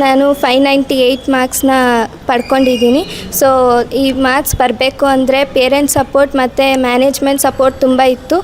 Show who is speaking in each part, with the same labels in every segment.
Speaker 1: ನಾನು five ninety eight ಮಾರ್ಕ್ಸ್ನ ಪಡ್ಕೊಂಡಿದ್ದೀನಿ. ಸೊ ಈ ಮಾರ್ಕ್ಸ್ ಬರಬೇಕು ಅಂದರೆ ಪೇರೆಂಟ್ಸ್ ಸಪೋರ್ಟ್ ಮತ್ತು ಮ್ಯಾನೇಜ್ಮೆಂಟ್ ಸಪೋರ್ಟ್ ತುಂಬ ಇತ್ತು.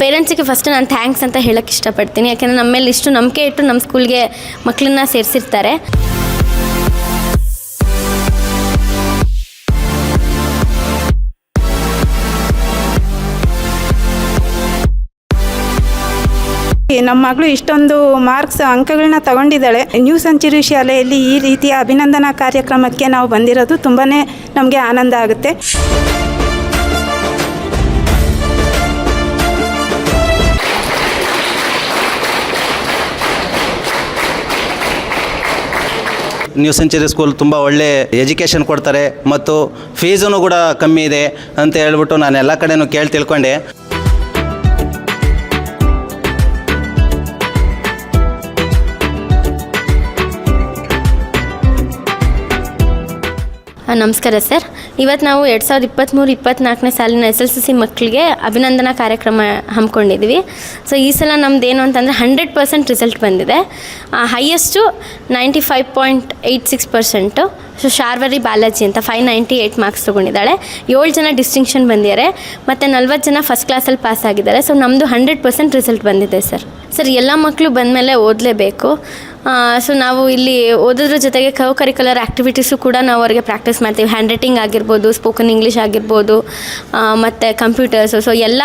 Speaker 2: ಪೇರೆಂಟ್ಸಿಗೆ ಫಸ್ಟ್ ನಾನು ಥ್ಯಾಂಕ್ಸ್ ಅಂತ ಹೇಳಕ್ಕೆ ಇಷ್ಟಪಡ್ತೀನಿ. ಯಾಕೆಂದರೆ ನಮ್ಮ ಮೇಲೆ ಇಷ್ಟು ನಂಬಿಕೆ ಇಟ್ಟು ನಮ್ಮ ಸ್ಕೂಲ್ಗೆ ಮಕ್ಕಳನ್ನ ಸೇರಿಸಿರ್ತಾರೆ.
Speaker 3: ನಮ್ಮ ಮಗಳು ಇಷ್ಟೊಂದು ಮಾರ್ಕ್ಸ್, ಅಂಕಗಳನ್ನ ತಗೊಂಡಿದ್ದಾಳೆ. ನ್ಯೂ ಸೆಂಚುರಿ ಶಾಲೆಯಲ್ಲಿ ಈ ರೀತಿಯ ಅಭಿನಂದನಾ ಕಾರ್ಯಕ್ರಮಕ್ಕೆ ನಾವು ಬಂದಿರೋದು ತುಂಬಾ ನಮಗೆ ಆನಂದ ಆಗುತ್ತೆ.
Speaker 4: ನ್ಯೂ ಸೆಂಚುರಿ ಸ್ಕೂಲ್ ತುಂಬ ಒಳ್ಳೆ ಎಜುಕೇಷನ್ ಕೊಡ್ತಾರೆ ಮತ್ತು ಫೀಸೂ ಕೂಡ ಕಮ್ಮಿ ಇದೆ ಅಂತ ಹೇಳ್ಬಿಟ್ಟು ನಾನು ಎಲ್ಲ ಕಡೆನೂ ಕೇಳಿ ತಿಳ್ಕೊಂಡೆ.
Speaker 2: ನಮಸ್ಕಾರ ಸರ್. ಇವತ್ತು ನಾವು ಎರಡು ಸಾವಿರದ ಇಪ್ಪತ್ತ್ಮೂರು ಇಪ್ಪತ್ತ್ನಾಲ್ಕನೇ ಸಾಲಿನ ಎಸ್ ಎಲ್ ಸಿ ಸಿ ಮಕ್ಕಳಿಗೆ ಅಭಿನಂದನಾ ಕಾರ್ಯಕ್ರಮ ಹಮ್ಮಿಕೊಂಡಿದ್ವಿ. ಸೊ ಈ ಸಲ ನಮ್ದು ಏನು ಅಂತಂದರೆ ಹಂಡ್ರೆಡ್ ಪರ್ಸೆಂಟ್ ರಿಸಲ್ಟ್ ಬಂದಿದೆ. Highest ninety five point eight six percent. So Sharvari Balaji ಅಂತ ಫೈವ್ ನೈಂಟಿ ಏಯ್ಟ್ ಮಾರ್ಕ್ಸ್ ತೊಗೊಂಡಿದ್ದಾಳೆ. ಏಳು ಜನ ಡಿಸ್ಟಿಂಕ್ಷನ್ ಬಂದಿದ್ದಾರೆ. ಮತ್ತು ನಲ್ವತ್ತು ಜನ ಫಸ್ಟ್ ಕ್ಲಾಸಲ್ಲಿ ಪಾಸ್ ಆಗಿದ್ದಾರೆ. ಸೊ ನಮ್ಮದು ಹಂಡ್ರೆಡ್ ಪರ್ಸೆಂಟ್ ರಿಸಲ್ಟ್ ಬಂದಿದೆ ಸರ್ ಸರ್ ಎಲ್ಲ ಮಕ್ಕಳು ಬಂದಮೇಲೆ ಓದಲೇಬೇಕು. ಸೊ ನಾವು ಇಲ್ಲಿ ಓದೋದ್ರ ಜೊತೆಗೆ ಕೋ ಕರಿಕ್ಯುಲರ್ ಆ್ಯಕ್ಟಿವಿಟೀಸು ಕೂಡ ನಾವು ಅವ್ರಿಗೆ ಪ್ರಾಕ್ಟೀಸ್ ಮಾಡ್ತೀವಿ. ಹ್ಯಾಂಡ್ ರೈಟಿಂಗ್ ಆಗಿರ್ಬೋದು ಸ್ಪೋಕನ್ ಇಂಗ್ಲೀಷ್ ಆಗಿರ್ಬೋದು ಮತ್ತು ಕಂಪ್ಯೂಟರ್ಸು ಸೊ. ಎಲ್ಲ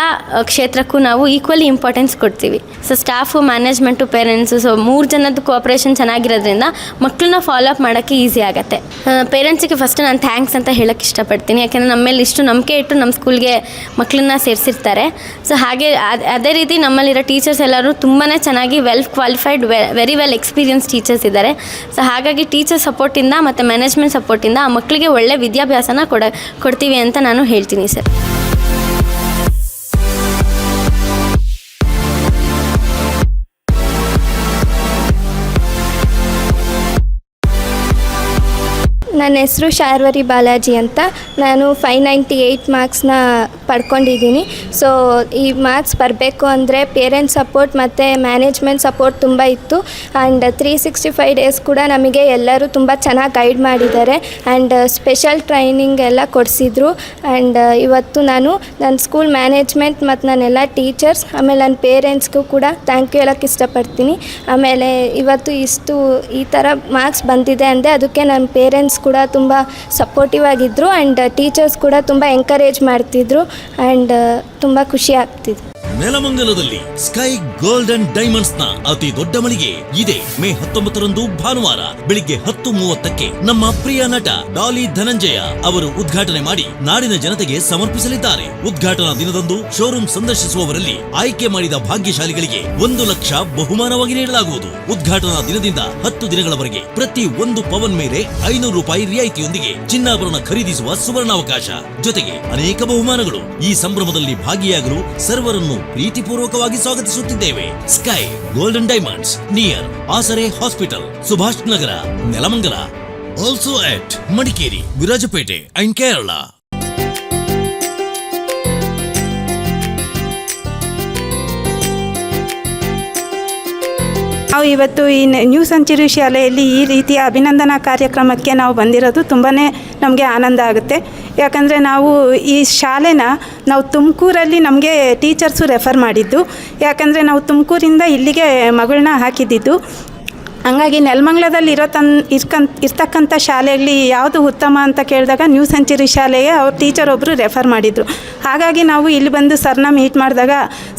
Speaker 2: ಕ್ಷೇತ್ರಕ್ಕೂ ನಾವು ಈಕ್ವಲಿ ಇಂಪಾರ್ಟೆನ್ಸ್ ಕೊಡ್ತೀವಿ. So staff management parents so. ಮೂರು ಜನದ ಕೋಆಪ್ರೇಷನ್ ಚೆನ್ನಾಗಿರೋದ್ರಿಂದ ಮಕ್ಕಳನ್ನ ಫಾಲೋ ಅಪ್ ಮಾಡೋಕ್ಕೆ ಈಸಿ ಆಗುತ್ತೆ. ಪೇರೆಂಟ್ಸಿಗೆ ಫಸ್ಟ್ ನಾನು ಥ್ಯಾಂಕ್ಸ್ ಅಂತ ಹೇಳೋಕ್ಕೆ ಇಷ್ಟಪಡ್ತೀನಿ. ಯಾಕೆಂದರೆ ನಮ್ಮ ಮೇಲೆ ಇಷ್ಟು ನಂಬಿಕೆ ಇಟ್ಟು ನಮ್ಮ ಸ್ಕೂಲ್ಗೆ ಮಕ್ಕಳನ್ನ ಸೇರಿಸಿರ್ತಾರೆ. ಸೊ ಹಾಗೆ ಅದ್- ರೀತಿ ನಮ್ಮಲ್ಲಿರೋ ಟೀಚರ್ಸ್ ಎಲ್ಲರೂ ತುಂಬಾ ಚೆನ್ನಾಗಿ well qualified very well experience teachers ಇದ್ದಾರೆ. ಸೊ ಹಾಗಾಗಿ ಟೀಚರ್ ಸಪೋರ್ಟಿಂದ ಮತ್ತು ಮ್ಯಾನೇಜ್ಮೆಂಟ್ ಸಪೋರ್ಟಿಂದ ಆ ಮಕ್ಕಳಿಗೆ ಒಳ್ಳೆ ವಿದ್ಯಾಭ್ಯಾಸನ ಕೊಡ, ಕೊಡ್ತೀವಿ ಅಂತ ನಾನು ಹೇಳ್ತೀನಿ ಸರ್
Speaker 1: ನನ್ನ ಹೆಸರು ಶಾರ್ವರಿ ಬಾಲಾಜಿ ಅಂತ. ನಾನು ಫೈವ್ ನೈಂಟಿ ಏಯ್ಟ್ ಮಾರ್ಕ್ಸ್ನ ಪಡ್ಕೊಂಡಿದ್ದೀನಿ. ಸೊ ಈ ಮಾರ್ಕ್ಸ್ ಬರಬೇಕು ಅಂದರೆ ಪೇರೆಂಟ್ಸ್ ಸಪೋರ್ಟ್ ಮತ್ತು ಮ್ಯಾನೇಜ್ಮೆಂಟ್ ಸಪೋರ್ಟ್ ತುಂಬ ಇತ್ತು. And three sixty five days ಕೂಡ ನಮಗೆ ಎಲ್ಲರೂ ತುಂಬ ಚೆನ್ನಾಗಿ ಗೈಡ್ ಮಾಡಿದ್ದಾರೆ. ಆ್ಯಂಡ್ ಸ್ಪೆಷಲ್ ಟ್ರೈನಿಂಗ್ ಎಲ್ಲ ಕೊಡಿಸಿದ್ರು. ಆ್ಯಂಡ್ ಇವತ್ತು ನಾನು ನನ್ನ ಸ್ಕೂಲ್ ಮ್ಯಾನೇಜ್ಮೆಂಟ್ ಮತ್ತು ನನ್ನೆಲ್ಲ ಟೀಚರ್ಸ್ ಆಮೇಲೆ ನನ್ನ ಪೇರೆಂಟ್ಸ್ಗೂ ಕೂಡ ಥ್ಯಾಂಕ್ ಯು ಹೇಳೋಕ್ಕೆ ಇಷ್ಟಪಡ್ತೀನಿ. ಆಮೇಲೆ ಇವತ್ತು ಇಷ್ಟು ಈ ಥರ ಮಾರ್ಕ್ಸ್ ಬಂದಿದೆ ಅಂದರೆ ಅದಕ್ಕೆ ನನ್ನ ಪೇರೆಂಟ್ಸ್ ಕೂಡ ತುಂಬ ಸಪೋರ್ಟಿವ್ ಆಗಿದ್ದರು ಆ್ಯಂಡ್ ಟೀಚರ್ಸ್ ಕೂಡ ತುಂಬ ಎಂಕರೇಜ್ ಮಾಡ್ತಿದ್ರು ಆ್ಯಂಡ್ ತುಂಬ ಖುಷಿ ಆಗ್ತಿದೆ
Speaker 5: ನೆಲಮಂಗಲದಲ್ಲಿ ಸ್ಕೈ ಗೋಲ್ಡ್ ಅಂಡ್ ಡೈಮಂಡ್ಸ್ನ ಅತಿ ದೊಡ್ಡ ಮಳಿಗೆ ಇದೆ ಮೇ ಹತ್ತೊಂಬತ್ತರಂದು ಭಾನುವಾರ ಬೆಳಿಗ್ಗೆ ಹತ್ತು ಮೂವತ್ತಕ್ಕೆ ನಮ್ಮ ಪ್ರಿಯ ನಟ ಡಾಲಿ ಧನಂಜಯ ಅವರು ಉದ್ಘಾಟನೆ ಮಾಡಿ ನಾಡಿನ ಜನತೆಗೆ ಸಮರ್ಪಿಸಲಿದ್ದಾರೆ. ಉದ್ಘಾಟನಾ ದಿನದಂದು ಶೋರೂಮ್ ಸಂದರ್ಶಿಸುವವರಲ್ಲಿ ಆಯ್ಕೆ ಮಾಡಿದ ಭಾಗ್ಯಶಾಲಿಗಳಿಗೆ ಒಂದು ಲಕ್ಷ ಬಹುಮಾನವಾಗಿ ನೀಡಲಾಗುವುದು. ಉದ್ಘಾಟನಾ ದಿನದಿಂದ ಹತ್ತು ದಿನಗಳವರೆಗೆ ಪ್ರತಿ ಒಂದು ಪವನ್ ಮೇಲೆ ಐನೂರು ರೂಪಾಯಿ ರಿಯಾಯಿತಿಯೊಂದಿಗೆ ಚಿನ್ನಾಭರಣ ಖರೀದಿಸುವ ಸುವರ್ಣಾವಕಾಶ. ಜೊತೆಗೆ ಅನೇಕ ಬಹುಮಾನಗಳು ಈ ಸಂಭ್ರಮದಲ್ಲಿ ಭಾಗಿಯಾಗಲು ಸರ್ವರನ್ನು ಪ್ರೀತಿಪೂರ್ವಕವಾಗಿ ಸ್ವಾಗತಿಸುತ್ತಿದ್ದೇವೆ. Sky golden diamonds near Asare hospital Subhash Nagar Nelamangala also at Madikeri Virajpet and Kerala
Speaker 3: ನಾವು ಇವತ್ತು ಈ ನ್ಯೂ ಸಂಚುರಿ ಶಾಲೆಯಲ್ಲಿ ಈ ರೀತಿಯ ಅಭಿನಂದನಾ ಕಾರ್ಯಕ್ರಮಕ್ಕೆ ನಾವು ಬಂದಿರೋದು ತುಂಬಾ ನಮಗೆ ಆನಂದ ಆಗುತ್ತೆ. ಯಾಕಂದರೆ ನಾವು ಈ ಶಾಲೆನ ನಾವು ತುಮಕೂರಲ್ಲಿ ನಮಗೆ ಟೀಚರ್ಸು ರೆಫರ್ ಮಾಡಿದ್ದು. ಯಾಕಂದರೆ ನಾವು ತುಮಕೂರಿಂದ ಇಲ್ಲಿಗೆ ಮಗಳನ್ನ ಹಾಕಿದ್ದಿದ್ದು ಹಂಗಾಗಿ ನೆಲಮಂಗ್ಲದಲ್ಲಿ ಇರೋ ತನ್ ಇರ್ಕನ್ ಇರ್ತಕ್ಕಂಥ ಶಾಲೆಯಲ್ಲಿ ಯಾವುದು ಉತ್ತಮ ಅಂತ ಕೇಳಿದಾಗ ನ್ಯೂ ಸೆಂಚುರಿ ಶಾಲೆಗೆ ಅವ್ರ ಟೀಚರ್ ಒಬ್ಬರು ರೆಫರ್ ಮಾಡಿದರು. ಹಾಗಾಗಿ ನಾವು ಇಲ್ಲಿ ಬಂದು ಸರ್ನ ಮೀಟ್ ಮಾಡಿದಾಗ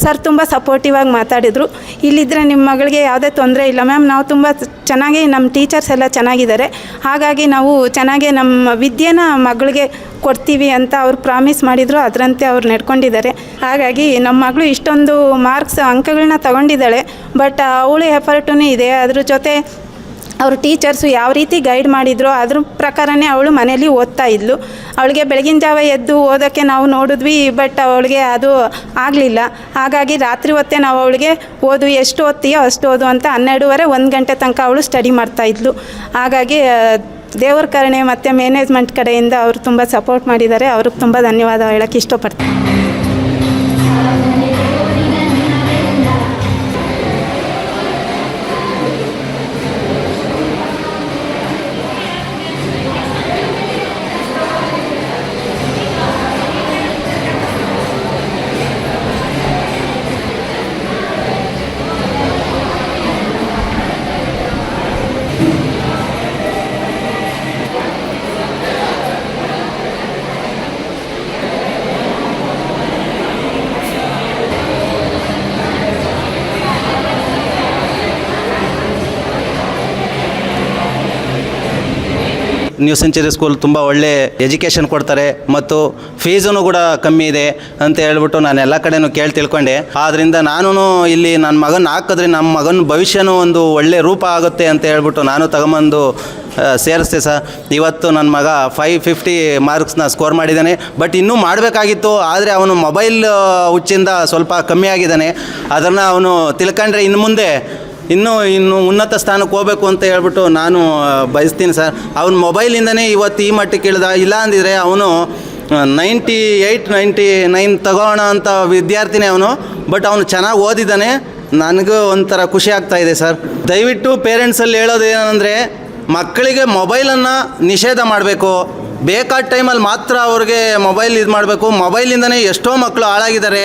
Speaker 3: ಸರ್ ತುಂಬ ಸಪೋರ್ಟಿವ್ ಆಗಿ ಮಾತಾಡಿದರು. ಇಲ್ಲಿದ್ದರೆ ನಿಮ್ಮ ಮಗಳಿಗೆ ಯಾವುದೇ ತೊಂದರೆ ಇಲ್ಲ ಮ್ಯಾಮ್, ನಾವು ತುಂಬ ಚೆನ್ನಾಗಿ ನಮ್ಮ ಟೀಚರ್ಸ್ ಎಲ್ಲ ಚೆನ್ನಾಗಿದ್ದಾರೆ. ಹಾಗಾಗಿ ನಾವು ಚೆನ್ನಾಗಿ ನಮ್ಮ ವಿದ್ಯೆನ ಮಗಳಿಗೆ ಕೊಡ್ತೀವಿ ಅಂತ ಅವ್ರು ಪ್ರಾಮಿಸ್ ಮಾಡಿದರು, ಅದರಂತೆ ಅವ್ರು ನಡ್ಕೊಂಡಿದ್ದಾರೆ. ಹಾಗಾಗಿ ನಮ್ಮ ಮಗಳು ಇಷ್ಟೊಂದು ಮಾರ್ಕ್ಸ್ ಅಂಕಗಳನ್ನ ತಗೊಂಡಿದ್ದಾಳೆ, ಬಟ್ ಅವಳು ಎಫರ್ಟೂ ಇದೆ. ಅದ್ರ ಜೊತೆ ಅವ್ರ ಟೀಚರ್ಸು ಯಾವ ರೀತಿ ಗೈಡ್ ಮಾಡಿದ್ರು ಅದ್ರ ಪ್ರಕಾರನೇ ಅವಳು ಮನೇಲಿ ಓದ್ತಾ ಇದ್ಲು. ಅವಳಿಗೆ ಬೆಳಗಿನ ಜಾವ ಎದ್ದು ಓದೋಕ್ಕೆ ನಾವು ನೋಡಿದ್ವಿ ಬಟ್ ಅವಳಿಗೆ ಅದು ಆಗಲಿಲ್ಲ. ಹಾಗಾಗಿ ರಾತ್ರಿ ಹೊತ್ತೇ ನಾವು ಅವಳಿಗೆ, ಓದು, ಎಷ್ಟು ಓದ್ತೀಯೋ ಅಷ್ಟು ಓದು ಅಂತ ಹನ್ನೆರಡೂವರೆ, ಒಂದು ಗಂಟೆ ತನಕ ಅವಳು ಸ್ಟಡಿ ಮಾಡ್ತಾ ಇದ್ಲು. ಹಾಗಾಗಿ ದೇವ್ರ ಕರುಣೆ ಮತ್ತು ಮ್ಯಾನೇಜ್ಮೆಂಟ್ ಕಡೆಯಿಂದ ಅವರು ತುಂಬ ಸಪೋರ್ಟ್ ಮಾಡಿದ್ದಾರೆ. ಅವ್ರಿಗೆ ತುಂಬ ಧನ್ಯವಾದ ಹೇಳೋಕ್ಕೆ ಇಷ್ಟಪಡ್ತೀನಿ.
Speaker 4: ನ್ಯೂ ಸೆಂಚುರಿ ಸ್ಕೂಲ್ ತುಂಬ ಒಳ್ಳೆ ಎಜುಕೇಷನ್ ಕೊಡ್ತಾರೆ ಮತ್ತು ಫೀಸೂ ಕೂಡ ಕಮ್ಮಿ ಇದೆ ಅಂತ ಹೇಳ್ಬಿಟ್ಟು ನಾನು ಎಲ್ಲ ಕಡೆನೂ ಕೇಳಿ ತಿಳ್ಕೊಂಡೆ. ಆದ್ದರಿಂದ ನಾನು ಇಲ್ಲಿ ನನ್ನ ಮಗನ ಹಾಕಿದ್ರೆ ನಮ್ಮ ಮಗನ ಭವಿಷ್ಯನೂ ಒಂದು ಒಳ್ಳೆ ರೂಪ ಆಗುತ್ತೆ ಅಂತ ಹೇಳ್ಬಿಟ್ಟು ನಾನು ತಗೊಂಬಂದು ಸೇರಿಸ್ತೆ ಸರ್ ಇವತ್ತು ನನ್ನ ಮಗ ಫೈವ್ ಫಿಫ್ಟಿ ಮಾರ್ಕ್ಸ್ನ ಸ್ಕೋರ್ ಮಾಡಿದ್ದಾನೆ ಬಟ್ ಇನ್ನೂ ಮಾಡಬೇಕಾಗಿತ್ತು, ಆದರೆ ಅವನು ಮೊಬೈಲ್ ಹುಚ್ಚಿಂದ ಸ್ವಲ್ಪ ಕಮ್ಮಿ ಆಗಿದ್ದಾನೆ ಅದನ್ನು ಅವನು ತಿಳ್ಕೊಂಡ್ರೆ ಇನ್ನು ಮುಂದೆ ಇನ್ನೂ, ಇನ್ನು ಉನ್ನತ ಸ್ಥಾನಕ್ಕೆ ಹೋಗಬೇಕು ಅಂತ ಹೇಳ್ಬಿಟ್ಟು ನಾನು ಬಯಸ್ತೀನಿ ಸರ್. ಅವ್ನ ಮೊಬೈಲಿಂದನೇ ಇವತ್ತು ಈ ಮಟ್ಟಕ್ಕೆ ಇಳಿದ ಇಲ್ಲ ಅಂದಿದ್ರೆ ಅವನು ನೈಂಟಿ ಏಯ್ಟ್ ನೈಂಟಿ ನೈನ್ ತಗೋಣ ಅಂತ ವಿದ್ಯಾರ್ಥಿನೇ ಅವನು, ಬಟ್ ಅವನು ಚೆನ್ನಾಗಿ ಓದಿದ್ದಾನೆ. ನನಗೂ ಒಂಥರ ಖುಷಿ ಆಗ್ತಾ ಇದೆ ಸರ್. ದಯವಿಟ್ಟು ಪೇರೆಂಟ್ಸಲ್ಲಿ ಹೇಳೋದು ಏನಂದರೆ, ಮಕ್ಕಳಿಗೆ ಮೊಬೈಲನ್ನು ನಿಷೇಧ ಮಾಡಬೇಕು. ಬೇಕಾದ ಟೈಮಲ್ಲಿ ಮಾತ್ರ ಅವ್ರಿಗೆ ಮೊಬೈಲ್ ಇದು ಮಾಡಬೇಕು. ಮೊಬೈಲಿಂದನೇ ಎಷ್ಟೋ ಮಕ್ಕಳು ಹಾಳಾಗಿದ್ದಾರೆ.